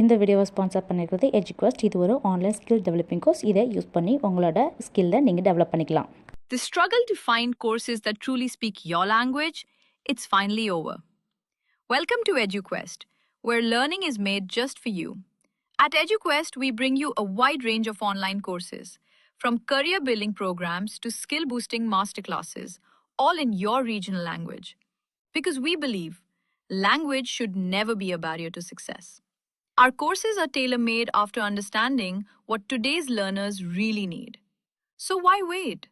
இந்த வீடியோவை ஸ்பான்சர் பண்ணியிருக்கிறது எஜுக்வஸ்ட் இது ஒரு ஆன்லைன் ஸ்கில் டெவலப்பிங் கோர்ஸ் இதை யூஸ் பண்ணி உங்களோட ஸ்கில்லை நீங்கள் டெவலப் பண்ணிக்கலாம் The struggle to find courses that truly speak your language, it's finally over. Welcome to EduQuest, where learning is made just for you. At EduQuest, we bring you a wide range of online courses, from career building programs to skill boosting masterclasses, all in your regional language. Because we believe language should never be a barrier to success. Our courses are tailor made after understanding what today's learners really need. So why wait?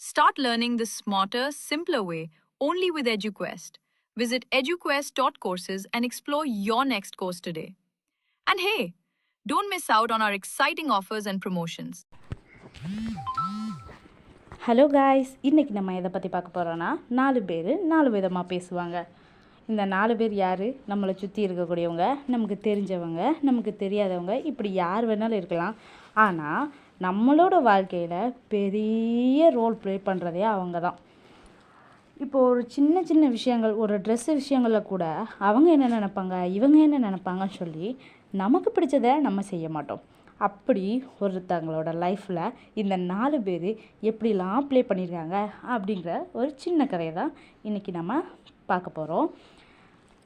Start learning the smarter, simpler way only with EduQuest. Visit eduquest.courses and explore your next course today. And hey, don't miss out on our exciting offers and promotions. Hello guys இன்றைக்கி நம்ம எதை பற்றி பார்க்க போகிறோன்னா நாலு பேர் நாலு விதமாக பேசுவாங்க இந்த நாலு பேர் யார்? நம்மளை சுற்றி இருக்கக்கூடியவங்க நமக்கு தெரிஞ்சவங்க நமக்கு தெரியாதவங்க இப்படி யார் வேணாலும் இருக்கலாம். ஆனால் நம்மளோட வாழ்க்கையில் பெரிய ரோல் ப்ளே பண்ணுறதே அவங்க தான் இப்போது ஒரு சின்ன சின்ன விஷயங்கள் ஒரு ட்ரெஸ்ஸு விஷயங்களில் கூட அவங்க என்ன நினப்பாங்க? இவங்க என்ன நினப்பாங்கன்னு சொல்லி நமக்கு பிடிச்சதை நம்ம செய்ய மாட்டோம். அப்படி ஒருத்தங்களோட லைஃப்பில் இந்த நாலு பேர் எப்படிலாம் ப்ளே பண்ணியிருக்காங்க அப்படிங்கிற ஒரு சின்ன கதையை தான் இன்றைக்கி நம்ம பார்க்க போகிறோம்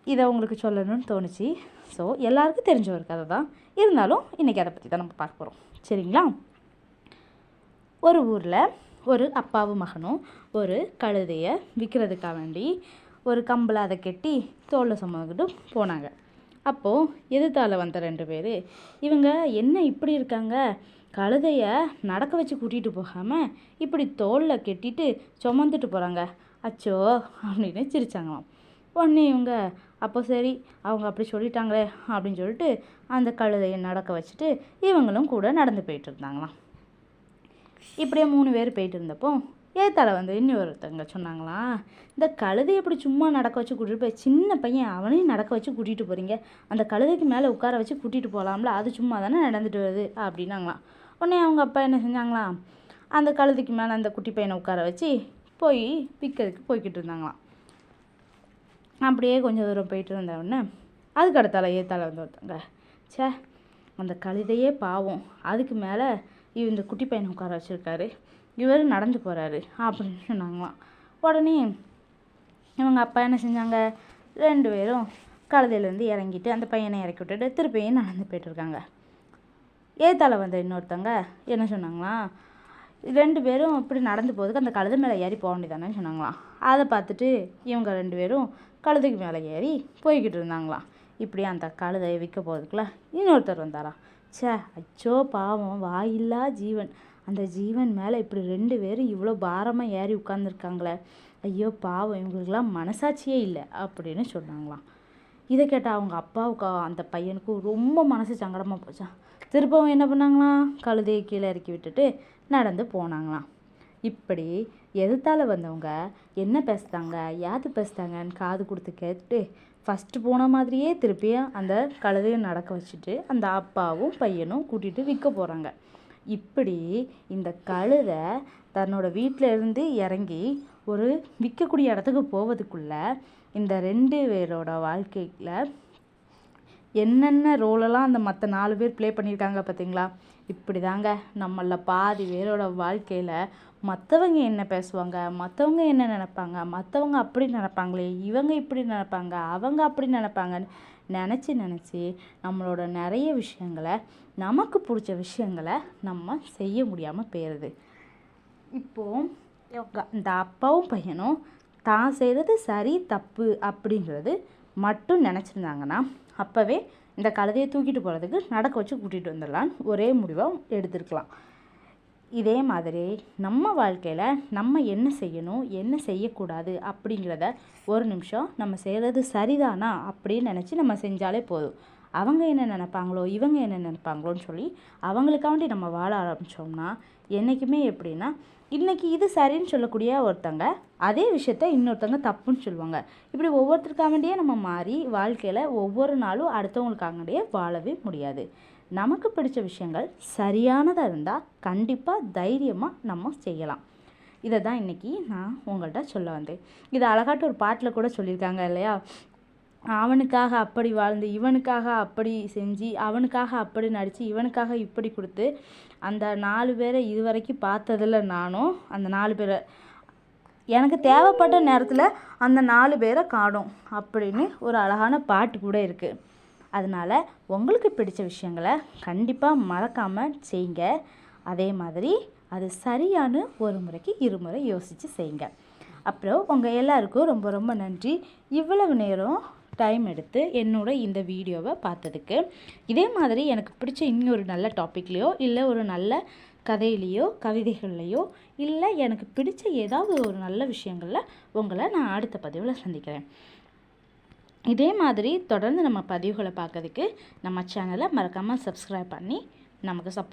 இதை உங்களுக்கு சொல்லணும்னு தோணுச்சு. ஸோ எல்லாருக்கும் தெரிஞ்ச ஒரு கதை தான். இருந்தாலும் இன்றைக்கி அதை பற்றி தான் நம்ம பார்க்க போகிறோம் சரிங்களா? ஒரு ஊரில் ஒரு அப்பாவும் மகனும் ஒரு கழுதையை விற்கிறதுக்காக வேண்டி ஒரு கம்பில் அதை கட்டி தோலை சுமந்துக்கிட்டு போனாங்க. அப்போது எதிர்த்தால வந்த ரெண்டு பேர் இவங்க என்ன இப்படி இருக்காங்க? கழுதையை நடக்க வச்சு கூட்டிகிட்டு போகாமல் இப்படி தோளில் கட்டிட்டு சுமந்துட்டு போகிறாங்க அச்சோ அப்படின்னு சிரிச்சாங்களாம். உடனே இவங்க அப்போ சரி அவங்க அப்படி சொல்லிட்டாங்களே அப்படின்னு சொல்லிட்டு அந்த கழுதையை நடக்க வச்சுட்டு இவங்களும் கூட நடந்து போயிட்டு இருந்தாங்களாம். இப்படியே மூணு பேர் போயிட்டு இருந்தப்போ ஏத்தால வந்து இன்னொருத்தவங்க சொன்னாங்களாம் இந்த கழுதை எப்படி சும்மா நடக்க வச்சு கூட்டிகிட்டு போய் சின்ன பையன் அவனையும் நடக்க வச்சு கூட்டிகிட்டு போகிறீங்க அந்த கழுதைக்கு மேலே உட்கார வச்சு கூட்டிகிட்டு போகலாம்ல அது சும்மா தானே நடந்துட்டு வருது அப்படின்னாங்களாம் உடனே அவங்க அப்பா என்ன செஞ்சாங்களாம் அந்த கழுதைக்கு மேலே அந்த குட்டி பையனை உட்கார வச்சு போய் விற்கிறதுக்கு போய்கிட்டு இருந்தாங்களாம் அப்படியே கொஞ்சம் தூரம் போயிட்டு இருந்த உடனே அதுக்கு அடுத்தால ஏத்தால வந்து ஒருத்தவங்க ச்சே அந்த கழுதையே பாவம் அதுக்கு மேலே இவ இந்த குட்டி பையனை உட்கார வச்சுருக்காரு. இவர் நடந்து போகிறாரு அப்படின்னு சொன்னாங்களாம். உடனே இவங்க அப்பா என்ன செஞ்சாங்க? ரெண்டு பேரும் கழுதையிலேருந்து இறங்கிட்டு அந்த பையனை இறக்கி விட்டுட்டு திருப்பியும் நடந்து போயிட்டுருக்காங்க ஏத்தால வந்த இன்னொருத்தவங்க என்ன சொன்னாங்களாம்? ரெண்டு பேரும் இப்படி நடந்து போகிறதுக்கு அந்த கழுதை மேலே ஏறி போக வேண்டியதானே சொன்னாங்களாம். அதை பார்த்துட்டு இவங்க ரெண்டு பேரும் கழுதைக்கு மேலே ஏறி போய்கிட்டு இருந்தாங்களாம். இப்படி அந்த கழுதையை விற்க போகிறதுக்குள்ள இன்னொருத்தர் வந்தாராம். ச்சே அச்சோ பாவம் வாயில்லா ஜீவன். அந்த ஜீவன் மேலே இப்படி ரெண்டு பேரும் இவ்வளோ பாரமாக ஏறி உட்காந்துருக்காங்களே ஐயோ பாவம் இவங்களுக்கெல்லாம் மனசாட்சியே இல்லை அப்படின்னு சொன்னாங்களாம். இதை கேட்டால் அவங்க அப்பாவுக்கு அந்த பையனுக்கும் ரொம்ப மனசு சங்கடமாக போச்சான் திருப்பவும் என்ன பண்ணாங்களாம்? கழுதையை கீழே இறக்கி விட்டுட்டு நடந்து போனாங்களாம். இப்படி எதிர்த்தால் வந்தவங்க என்ன பேசுகிறாங்க யாது பேசுகிறாங்கன்னு காது கொடுத்து கேட்டுட்டு ஃபஸ்ட்டு போன மாதிரியே திருப்பியும் அந்த கழுதையை நடக்க வச்சுட்டு அந்த அப்பாவும் பையனும் கூட்டிகிட்டு விற்க போகிறாங்க இப்படி இந்த கழுதை தன்னோட வீட்டிலேருந்து இறங்கி ஒரு விற்கக்கூடிய இடத்துக்கு போவதுக்குள்ள இந்த ரெண்டு பேரோட வாழ்க்கையில் என்னென்ன ரோலெல்லாம் அந்த மற்ற நாலு பேர் ப்ளே பண்ணியிருக்காங்க பார்த்தீங்களா இப்படி தாங்க நம்மள பாதி பேரோட வாழ்க்கையில் மற்றவங்க என்ன பேசுவாங்க மற்றவங்க என்ன நினைப்பாங்க மற்றவங்க அப்படி நினைப்பாங்களே இவங்க இப்படி நினைப்பாங்க அவங்க அப்படி நினைப்பாங்கன்னு நினச்சி நினச்சி நம்மளோட நிறைய விஷயங்களை நமக்கு பிடிச்ச விஷயங்களை நம்ம செய்ய முடியாமல் போயிடுது. இப்போது இந்த அப்பாவும் பையனும் தான் செய்கிறது சரி தப்பு அப்படின்றது மட்டும் நினச்சிருந்தாங்கன்னா அப்போவே இந்த கழுதையை தூக்கிட்டு போகிறதுக்கு நடக்க வச்சு கூட்டிகிட்டு வந்துடலான்னு ஒரே முடிவாக எடுத்திருக்கலாம். இதே மாதிரி நம்ம வாழ்க்கையில் நம்ம என்ன செய்யணும் என்ன செய்யக்கூடாது அப்படிங்கிறத ஒரு நிமிஷம் நம்ம செய்கிறது சரிதானா அப்படின்னு நினச்சி நம்ம செஞ்சாலே போதும். அவங்க என்ன நினைப்பாங்களோ இவங்க என்ன நினைப்பாங்களோன்னு சொல்லி அவங்களுக்காண்டி நம்ம வாழ ஆரம்பித்தோம்னா என்றைக்குமே எப்படின்னா இன்றைக்கி இது சரின்னு சொல்லக்கூடிய ஒருத்தங்க அதே விஷயத்த இன்னொருத்தங்க தப்புன்னு சொல்லுவாங்க. இப்படி ஒவ்வொருத்தருக்காக வேண்டியே நம்ம மாறி வாழ்க்கையில் ஒவ்வொரு நாளும் அடுத்தவங்களுக்காக வாழவே முடியாது. நமக்கு பிடிச்ச விஷயங்கள் சரியானதாக இருந்தால் கண்டிப்பாக தைரியமாக நம்ம செய்யலாம். இதை தான் இன்றைக்கி நான் உங்கள்கிட்ட சொல்ல வந்தேன். இது அழகாட்டு ஒரு பாட்டில் கூட சொல்லியிருக்காங்க இல்லையா? அவனுக்காக அப்படி வாழ்ந்து இவனுக்காக அப்படி செஞ்சு அவனுக்காக அப்படி நடித்து இவனுக்காக இப்படி கொடுத்து அந்த நாலு பேரை இது வரைக்கும் பார்த்ததில்ல நானும் அந்த நாலு பேரை எனக்கு தேவைப்பட்ட நேரத்தில் அந்த நாலு பேரை காணும் அப்படின்னு ஒரு அழகான பாட்டு கூட இருக்குது அதனால் உங்களுக்கு பிடிச்ச விஷயங்களை கண்டிப்பாக மறக்காமல் செய்யுங்க. அதே மாதிரி அது சரியான ஒரு முறைக்கு இருமுறை யோசித்து செய்யுங்க. அப்புறம் உங்கள் எல்லாருக்கும் ரொம்ப ரொம்ப நன்றி. இவ்வளவு நேரம் டைம் எடுத்து என்னோட இந்த வீடியோவை பார்த்ததுக்கு. இதே மாதிரி எனக்கு பிடிச்ச இன்னொரு நல்ல டாப்பிக்லேயோ இல்லை ஒரு நல்ல கதையிலையோ கவிதைகள்லையோ இல்லை எனக்கு பிடிச்ச ஏதாவது ஒரு நல்ல விஷயங்களில் உங்களை நான் அடுத்த பதிவில் சந்திக்கிறேன். இதே மாதிரி தொடர்ந்து நம்ம பதிவுகளை பார்க்கறதுக்கு நம்ம சேனலை மறக்காமல் சப்ஸ்கிரைப் பண்ணி நமக்கு சப்போர்ட்